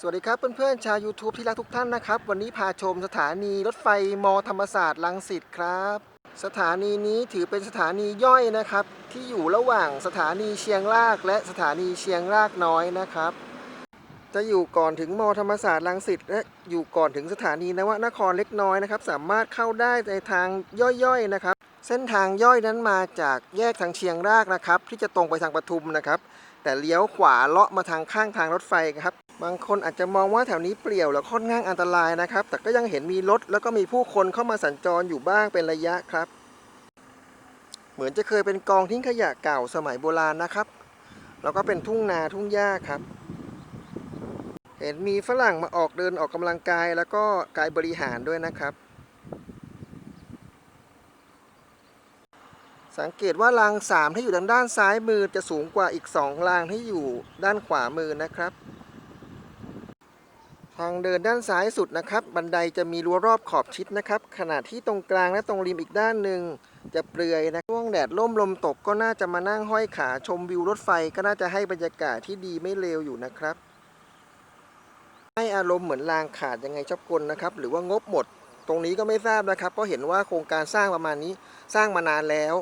สวัสดีครับเพื่อนๆชาว YouTube ที่รักทุกท่านนะครับ วันนี้พาชมสถานีรถไฟมอธรรมศาสตร์ลังสิตครับ สถานีนี้ถือเป็นสถานีย่อยนะครับ ที่อยู่ระหว่างสถานีเชียงราก และสถานีเชียงรากน้อยนะครับ จะอยู่ก่อนถึงมอธรรมศาสตร์ลังสิตและอยู่ก่อนถึงสถานีนวนครเล็กน้อยนะครับ สามารถเข้าได้ในทางย่อยๆนะครับ เส้นทางย่อยนั้นมาจากแยกทางเชียงรากนะครับ ที่จะตรงไปทางปทุมนะครับ แต่เลี้ยวขวาเลาะมาทางข้างทางรถไฟครับ บางคนอาจจะมองว่าแถวนี้เปลี่ยวและค่อนข้างอันตรายนะครับ แต่ก็ยังเห็นมีรถแล้วก็มีผู้คนเข้ามาสัญจรอยู่บ้างเป็นระยะครับ เหมือนจะเคยเป็นกองทิ้งขยะเก่าสมัยโบราณนะครับ แล้วก็เป็นทุ่งนาทุ่งหญ้าครับ เห็นมีฝรั่งมาออกเดินออกกำลังกายแล้วก็กายบริหารด้วยนะครับ สังเกตว่ารางสามที่อยู่ทางด้านซ้ายมือจะสูงกว่าอีกสองรางที่อยู่ด้านขวามือนะครับ ทางเดินด้านซ้ายสุดนะครับ บันไดจะมีรั้วรอบขอบชิดนะครับ ขณะที่ตรงกลางและตรงริมอีกด้านหนึ่งจะเปลือยนะช่วงแดดร่มลมตกก็น่าจะมานั่งห้อยขาชมวิวรถไฟก็น่าจะให้บรรยากาศที่ดีไม่เลวอยู่นะครับ ให้อารมณ์เหมือนรางขาดยังไงชอบกลนะครับ หรือว่างบหมด ตรงนี้ก็ไม่ทราบนะครับ เพราะเห็นว่าโครงการสร้างประมาณนี้สร้างมานานแล้ว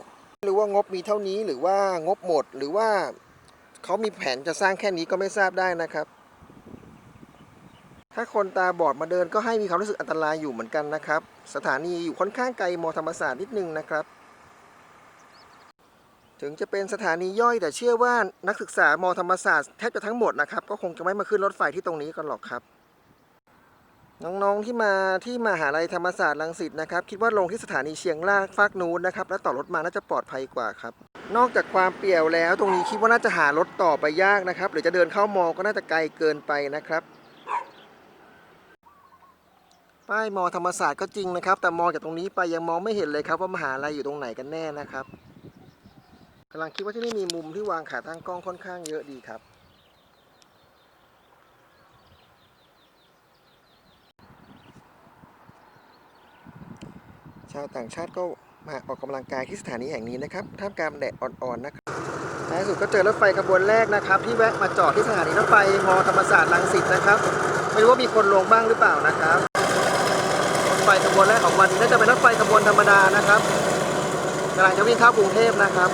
หรือว่างบมีเท่านี้หรือว่างบหมด หรือว่าเขามีแผนจะสร้างแค่นี้ก็ไม่ทราบได้นะครับ ถ้าคนตาบอดมาเดินก็ให้มีความรู้สึกอันตรายอยู่เหมือนกันนะครับ สถานีอยู่ค่อนข้างไกลมอธรรมศาสตร์นิดนึงนะครับ ถึงจะเป็นสถานีย่อยแต่เชื่อว่านักศึกษามอธรรมศาสตร์แทบจะทั้งหมดนะครับ ก็คงจะไม่มาขึ้นรถไฟที่ตรงนี้กันหรอกครับ น้องๆที่มาที่มหาลัยธรรมศาสตร์รังสิตนะครับ คิดว่าลงที่สถานีเชียงรากฟากนู้นนะครับ แล้วต่อรถมาน่าจะปลอดภัยกว่าครับนอกจากความเปี่ยวแล้ว ตรงนี้คิดว่าน่าจะหารถต่อไปยากนะครับ หรือจะเดินเข้ามอก็น่าจะไกลเกินไปนะครับ ป้ายมอธรรมศาสตร์ก็จริงนะครับ แต่มองจากตรงนี้ไปยังมองไม่เห็นเลยครับว่ามหาลัยอยู่ตรงไหนกันแน่นะครับกำลังคิดว่าที่นี่มีมุมที่วางขาตั้งกล้องค่อนข้างเยอะดีครับ ชาวต่างชาติก็มาออกกำลังกายที่สถานีแห่งนี้นะครับท่ามกลางแดดอ่อนๆนะครับในที่สุดก็เจอรถไฟขบวนแรกนะครับ ที่แวะมาจอดที่สถานีรถไฟมอธรรมศาสตร์รังสิตนะครับไม่รู้ว่ามีคนลงบ้างหรือเปล่านะครับ ไฟขบวนแรกของวันนี้น่าจะเป็นรถไฟขบวนธรรมดานะครับกำลังจะวิ่งเข้ากรุงเทพนะครับ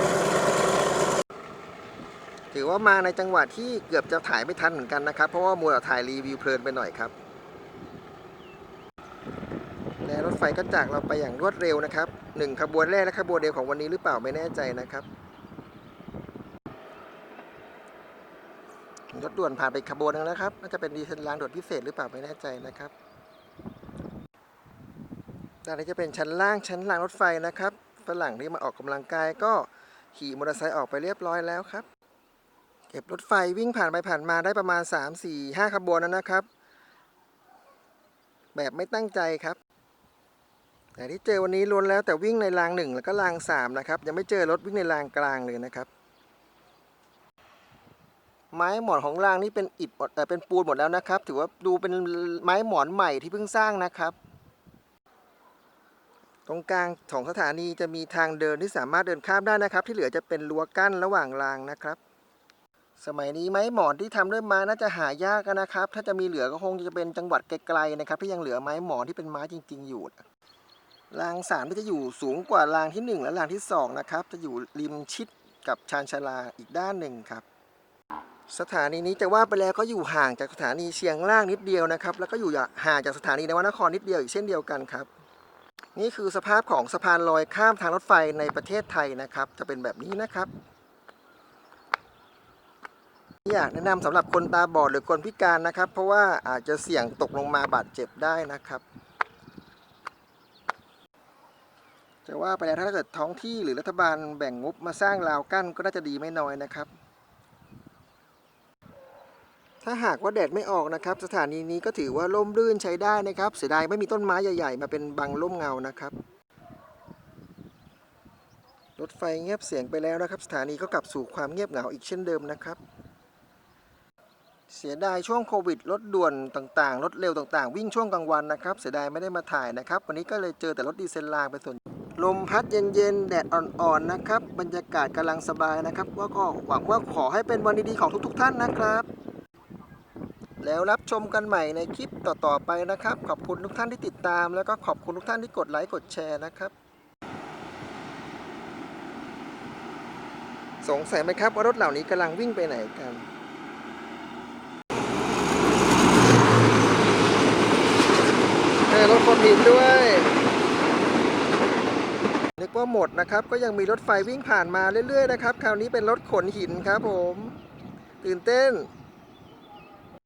ถือว่ามาในจังหวะที่เกือบจะถ่ายไม่ทันเหมือนกันนะครับ เพราะว่ามัวแต่ถ่ายรีวิวเพลินไปหน่อยครับ และรถไฟก็จากเราไปอย่างรวดเร็วนะครับหนึ่งขบวนแรกและขบวนเดียวของวันนี้หรือเปล่าไม่แน่ใจนะครับรถด่วนผ่านไปขบวนหนึงแล้วครับน่าจะเป็นดีเซลรางด่วนพิเศษหรือเปล่าไม่แน่ใจนะครับ ด้านนี้จะเป็นชั้นล่างชั้นล่างรถไฟนะครับฝรั่งที่มาออกกำลังกายก็ขี่มอเตอร์ไซค์ออกไปเรียบร้อยแล้วครับ เก็บรถไฟวิ่งผ่านไปผ่านมาได้ประมาณ 3 4 5ขบวนแล้วนะครับ แบบไม่ตั้งใจครับ แต่ที่เจอวันนี้ล้วนแล้วแต่วิ่งในรางหนึ่งแล้วก็รางสามนะครับ ยังไม่เจอรถวิ่งในรางกลางเลยนะครับ ไม้หมอนของรางนี่เป็นอิฐหมดเป็นปูนหมดแล้วนะครับ ถือว่าดูเป็นไม้หมอนใหม่ที่เพิ่งสร้างนะครับ ตรงกลางของสถานีจะมีทางเดินที่สามารถเดินข้ามได้นะครับ ที่เหลือจะเป็นรั้วกั้นระหว่างรางนะครับ สมัยนี้ไม้หมอนที่ทำด้วยไม้น่าจะหายากนะครับ ถ้าจะมีเหลือก็คงจะเป็นจังหวัดไกลๆนะครับ ที่ยังเหลือไม้หมอนที่เป็นไม้จริง ๆ อยู่รางสามที่จะอยู่สูงกว่ารางที่หนึ่งและรางที่สองนะครับจะอยู่ริมชิดกับชานชาลาอีกด้านหนึ่งครับ สถานีนี้จะว่าไปแล้วก็อยู่ห่างจากสถานีเชียงล่างนิดเดียวนะครับ แล้วก็อยู่ห่างจากสถานีนวนครนิดเดียวอีกเช่นเดียวกันครับ นี่คือสภาพของสะพานลอยข้ามทางรถไฟในประเทศไทยนะครับ จะเป็นแบบนี้นะครับอยากแนะนำสำหรับคนตาบอดหรือคนพิการนะครับ เพราะว่าอาจจะเสี่ยงตกลงมาบาดเจ็บได้นะครับ จะว่าไปแล้วถ้าเกิดท้องที่หรือรัฐบาลแบ่งงบมาสร้างราวกั้นก็น่าจะดีไม่น้อยนะครับ ถ้าหากว่าแดดไม่ออกนะครับ สถานีนี้ก็ถือว่าร่มรื่นใช้ได้นะครับ เสียดายไม่มีต้นไม้ใหญ่ ๆ มาเป็นบังร่มเงานะครับ รถไฟเงียบเสียงไปแล้วนะครับ สถานีก็กลับสู่ความเงียบเหงาอีกเช่นเดิมนะครับ เสียดายช่วงโควิดรถด่วนต่างๆรถเร็วต่างๆ วิ่งช่วงกลางวันนะครับ เสียดายไม่ได้มาถ่ายนะครับ วันนี้ก็เลยเจอแต่รถดีเซลรางเป็นส่วนลมพัดเย็นๆ แดดอ่อนๆ นะครับ บรรยากาศกำลังสบายนะครับ ว่าก็หวังว่าขอให้เป็นวันดีๆ ของทุกๆ ท่านนะครับ แล้วรับชมกันใหม่ในคลิปต่อๆไปนะครับ ขอบคุณทุกท่านที่ติดตาม แล้วก็ขอบคุณทุกท่านที่กดไลค์กดแชร์นะครับ สงสัยไหมครับว่ารถเหล่านี้กำลังวิ่งไปไหนกันเออรถคนหินด้วยนึกว่าหมดนะครับ ก็ยังมีรถไฟวิ่งผ่านมาเรื่อยๆนะครับ คราวนี้เป็นรถขนหินครับผม ตื่นเต้น